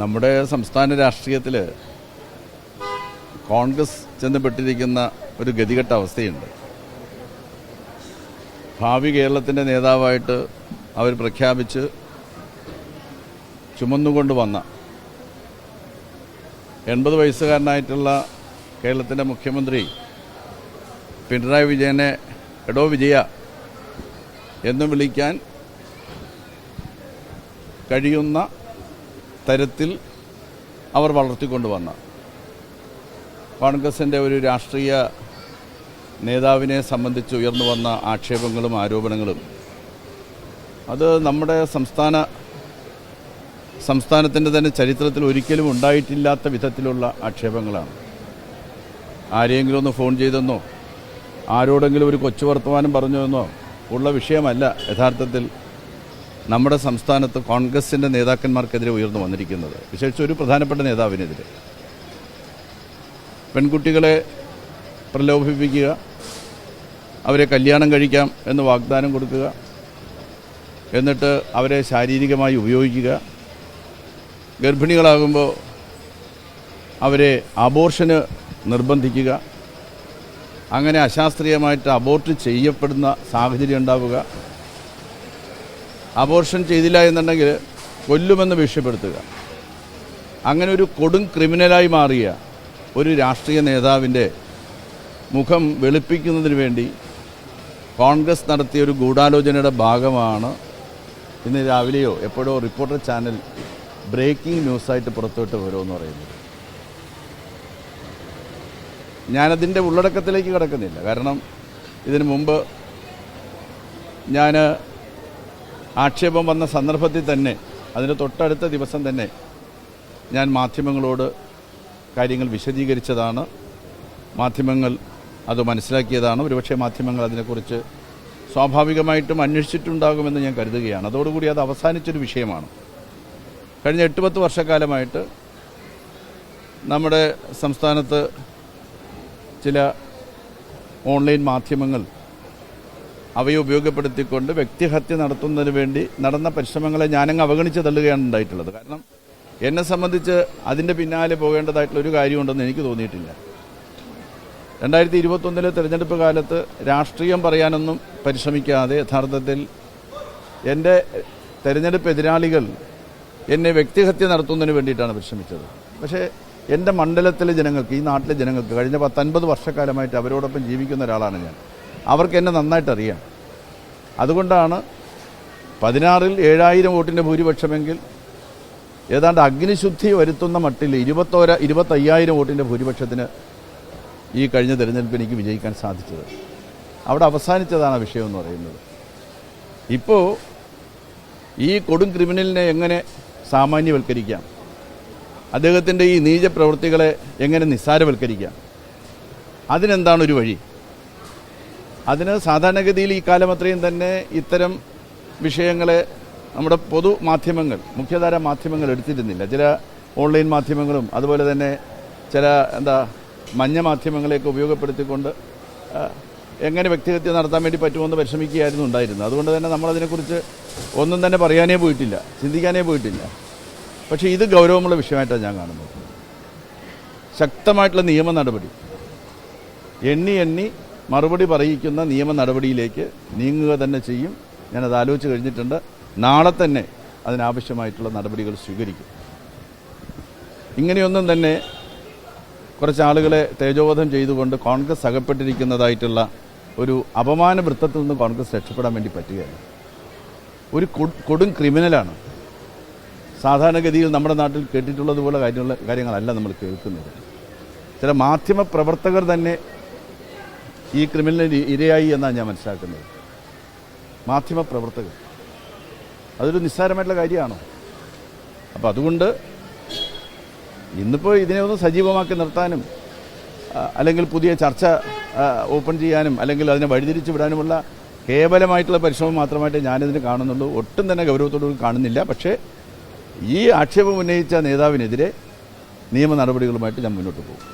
നമ്മുടെ സംസ്ഥാന രാഷ്ട്രീയത്തിൽ കോൺഗ്രസ് ചെന്നപ്പെട്ടിരിക്കുന്ന ഒരു ഗതികെട്ട അവസ്ഥയുണ്ട്. ഭാവി കേരളത്തിന്റെ നേതാവായിട്ട് അവർ പ്രഖ്യാപിച്ച് ചുമന്നുകൊണ്ട് വന്ന എൺപത് വയസ്സുകാരനായിട്ടുള്ള കേരളത്തിന്റെ മുഖ്യമന്ത്രി പിണറായി വിജയനെ എടോ വിജയ എന്നും വിളിക്കാൻ കഴിയുന്ന തരത്തിൽ അവർ വളർത്തിക്കൊണ്ടുവന്ന. കോൺഗ്രസിന്റെ ഒരു രാഷ്ട്രീയ നേതാവിനെ സംബന്ധിച്ച് ഉയർന്നു വന്ന ആക്ഷേപങ്ങളും ആരോപണങ്ങളും അത് നമ്മുടെ സംസ്ഥാന സംസ്ഥാനത്തിന്റെ തന്നെ ചരിത്രത്തിൽ ഒരിക്കലും ഉണ്ടായിട്ടില്ലാത്ത വിധത്തിലുള്ള ആക്ഷേപങ്ങളാണ്. ആരെയെങ്കിലും ഒന്ന് ഫോൺ ചെയ്തെന്നോ ആരോടെങ്കിലും ഒരു കൊച്ചു വർത്തമാനം പറഞ്ഞു എന്നോ ഉള്ള വിഷയമല്ല യഥാർത്ഥത്തിൽ നമ്മുടെ സംസ്ഥാനത്ത് കോൺഗ്രസിന്റെ നേതാക്കന്മാർക്കെതിരെ ഉയർന്നു വന്നിരിക്കുന്നത്. വിശേഷിച്ച് ഒരു പ്രധാനപ്പെട്ട നേതാവിനെതിരെ. പെൺകുട്ടികളെ പ്രലോഭിപ്പിക്കുക അവരെ കല്യാണം കഴിക്കാം എന്ന് വാഗ്ദാനം കൊടുക്കുക എന്നിട്ട് അവരെ ശാരീരികമായി ഉപയോഗിക്കുക. ഗർഭിണികളാകുമ്പോൾ അവരെ അബോർഷന് നിർബന്ധിക്കുക. അങ്ങനെ അശാസ്ത്രീയമായിട്ട് അബോർട്ട് ചെയ്യപ്പെടുന്ന സാഹചര്യം ഉണ്ടാവുക. അബോർഷൻ ചെയ്തില്ല എന്നുണ്ടെങ്കിൽ കൊല്ലുമെന്ന് ഭീഷണിപ്പെടുത്തുക. അങ്ങനെ ഒരു കൊടും ക്രിമിനലായി മാറിയ ഒരു രാഷ്ട്രീയ നേതാവിന്റെ മുഖം വെളുപ്പിക്കുന്നതിന് വേണ്ടി കോൺഗ്രസ് നടത്തിയ ഒരു ഗൂഢാലോചനയുടെ ഭാഗമാണ് ഇന്ന് രാവിലെയോ എപ്പോഴോ റിപ്പോർട്ടർ ചാനൽ ബ്രേക്കിംഗ് ന്യൂസായിട്ട് പുറത്തുവിട്ട് വരുമെന്ന് പറയുന്നത്. ഞാനതിന്റെ ഉള്ളടക്കത്തിലേക്ക് കിടക്കുന്നില്ല. കാരണം ഇതിനു മുമ്പ് ഞാൻ ആക്ഷേപം വന്ന സന്ദർഭത്തിൽ തന്നെ അതിന് തൊട്ടടുത്ത ദിവസം തന്നെ ഞാൻ മാധ്യമങ്ങളോട് കാര്യങ്ങൾ വിശദീകരിച്ചതാണ്. മാധ്യമങ്ങൾ അത് മനസ്സിലാക്കിയതാണ്. ഒരുപക്ഷെ മാധ്യമങ്ങൾ അതിനെക്കുറിച്ച് സ്വാഭാവികമായിട്ടും അന്വേഷിച്ചിട്ടുണ്ടാകുമെന്ന് ഞാൻ കരുതുകയാണ്. അതോടുകൂടി അത് അവസാനിച്ചൊരു വിഷയമാണ്. കഴിഞ്ഞ എട്ട് പത്ത് വർഷക്കാലമായിട്ട് നമ്മുടെ സംസ്ഥാനത്ത് ചില ഓൺലൈൻ മാധ്യമങ്ങൾ അവയെ ഉപയോഗപ്പെടുത്തിക്കൊണ്ട് വ്യക്തിഹത്യ നടത്തുന്നതിന് വേണ്ടി നടന്ന പരിശ്രമങ്ങളെ ഞാനങ്ങ് അവഗണിച്ച് തള്ളുകയാണ് ഉണ്ടായിട്ടുള്ളത്. കാരണം എന്നെ സംബന്ധിച്ച് അതിന്റെ പിന്നാലെ പോകേണ്ടതായിട്ടുള്ള ഒരു കാര്യമുണ്ടെന്ന് എനിക്ക് തോന്നിയിട്ടില്ല. രണ്ടായിരത്തി ഇരുപത്തൊന്നിലെ തെരഞ്ഞെടുപ്പ് കാലത്ത് രാഷ്ട്രീയം പറയാനൊന്നും പരിശ്രമിക്കാതെ യഥാർത്ഥത്തിൽ എന്റെ തെരഞ്ഞെടുപ്പ് എതിരാളികൾ എന്നെ വ്യക്തിഹത്യ നടത്തുന്നതിന് വേണ്ടിയിട്ടാണ് പരിശ്രമിച്ചത്. പക്ഷേ എന്റെ മണ്ഡലത്തിലെ ജനങ്ങൾക്ക് ഈ നാട്ടിലെ ജനങ്ങൾക്ക് കഴിഞ്ഞ പത്തൊൻപത് വർഷക്കാലമായിട്ട് അവരോടൊപ്പം ജീവിക്കുന്ന ഒരാളാണ് ഞാൻ. അവർക്ക് എന്നെ നന്നായിട്ടറിയാം. അതുകൊണ്ടാണ് പതിനാറിൽ ഏഴായിരം വോട്ടിന്റെ ഭൂരിപക്ഷമെങ്കിൽ ഏതാണ്ട് അഗ്നിശുദ്ധി വരുത്തുന്ന മട്ടിൽ ഇരുപത്തോര ഇരുപത്തയ്യായിരം വോട്ടിന്റെ ഭൂരിപക്ഷത്തിന് ഈ കഴിഞ്ഞ തിരഞ്ഞെടുപ്പ് എനിക്ക് വിജയിക്കാൻ സാധിച്ചത്. അവിടെ അവസാനിച്ചതാണ് വിഷയം എന്ന് പറയുന്നത്. ഇപ്പോൾ ഈ കൊടും ക്രിമിനലിനെ എങ്ങനെ സാമാന്യവൽക്കരിക്കാം? അദ്ദേഹത്തിന്റെ ഈ നീച പ്രവൃത്തികളെ എങ്ങനെ നിസ്സാരവൽക്കരിക്കാം? അതിനെന്താണ് ഒരു വഴി? അതിന് സാധാരണഗതിയിൽ ഈ കാലം അത്രയും തന്നെ ഇത്തരം വിഷയങ്ങളെ നമ്മുടെ പൊതു മാധ്യമങ്ങൾ മുഖ്യധാര മാധ്യമങ്ങൾ എടുത്തിരുന്നില്ല. ചില ഓൺലൈൻ മാധ്യമങ്ങളും അതുപോലെ തന്നെ ചില എന്താ മഞ്ഞ മാധ്യമങ്ങളെയൊക്കെ ഉപയോഗപ്പെടുത്തിക്കൊണ്ട് എങ്ങനെ വ്യക്തിഹത്യ നടത്താൻ വേണ്ടി പറ്റുമെന്ന് പരിശ്രമിക്കുകയായിരുന്നു ഉണ്ടായിരുന്നത്. അതുകൊണ്ട് തന്നെ നമ്മളതിനെക്കുറിച്ച് ഒന്നും തന്നെ പറയാനേ പോയിട്ടില്ല ചിന്തിക്കാനേ പോയിട്ടില്ല. പക്ഷേ ഇത് ഗൗരവമുള്ള വിഷയമായിട്ടാണ് ഞാൻ കാണുന്നത്. ശക്തമായിട്ടുള്ള നിയമ നടപടി. എണ്ണി എണ്ണി മറുപടി പറയിക്കുന്ന നിയമ നടപടിയിലേക്ക് നീങ്ങുക തന്നെ ചെയ്യും. ഞാനത് ആലോചിച്ച് കഴിഞ്ഞിട്ടുണ്ട്. നാളെ തന്നെ അതിനാവശ്യമായിട്ടുള്ള നടപടികൾ സ്വീകരിക്കും. ഇങ്ങനെയൊന്നും തന്നെ കുറച്ച് ആളുകളെ തേജോവധം ചെയ്തുകൊണ്ട് കോൺഗ്രസ് അകപ്പെട്ടിരിക്കുന്നതായിട്ടുള്ള ഒരു അപമാന വൃത്തത്തിൽ നിന്ന് കോൺഗ്രസ് രക്ഷപ്പെടാൻ വേണ്ടി പറ്റുകയാണ്. ഒരു കൊട്- ക്രിമിനലാണ്. സാധാരണഗതിയിൽ നമ്മുടെ നാട്ടിൽ കേട്ടിട്ടുള്ളതുപോലെ കാര്യമുള്ള കാര്യങ്ങളല്ല നമ്മൾ കേൾക്കുന്നത്. ചില മാധ്യമ പ്രവർത്തകർ തന്നെ ഈ ക്രിമിനലിന് ഇരയായി എന്നാണ് ഞാൻ മനസ്സിലാക്കുന്നത്. മാധ്യമ പ്രവർത്തകർ. അതൊരു നിസ്സാരമായിട്ടുള്ള കാര്യമാണോ? അപ്പോൾ അതുകൊണ്ട് ഇന്നിപ്പോൾ ഇതിനെ ഒന്ന് സജീവമാക്കി നിർത്താനും അല്ലെങ്കിൽ പുതിയ ചർച്ച ഓപ്പൺ ചെയ്യാനും അല്ലെങ്കിൽ അതിനെ വഴിതിരിച്ചു വിടാനുമുള്ള കേവലമായിട്ടുള്ള പരിശ്രമം മാത്രമായിട്ട് ഞാനിതിന് കാണുന്നുള്ളൂ. ഒട്ടും തന്നെ ഗൗരവത്തോടുകൂടി കാണുന്നില്ല. പക്ഷേ ഈ ആക്ഷേപം ഉന്നയിച്ച നേതാവിനെതിരെ നിയമ നടപടികളുമായിട്ട് ഞാൻ മുന്നോട്ട് പോകും.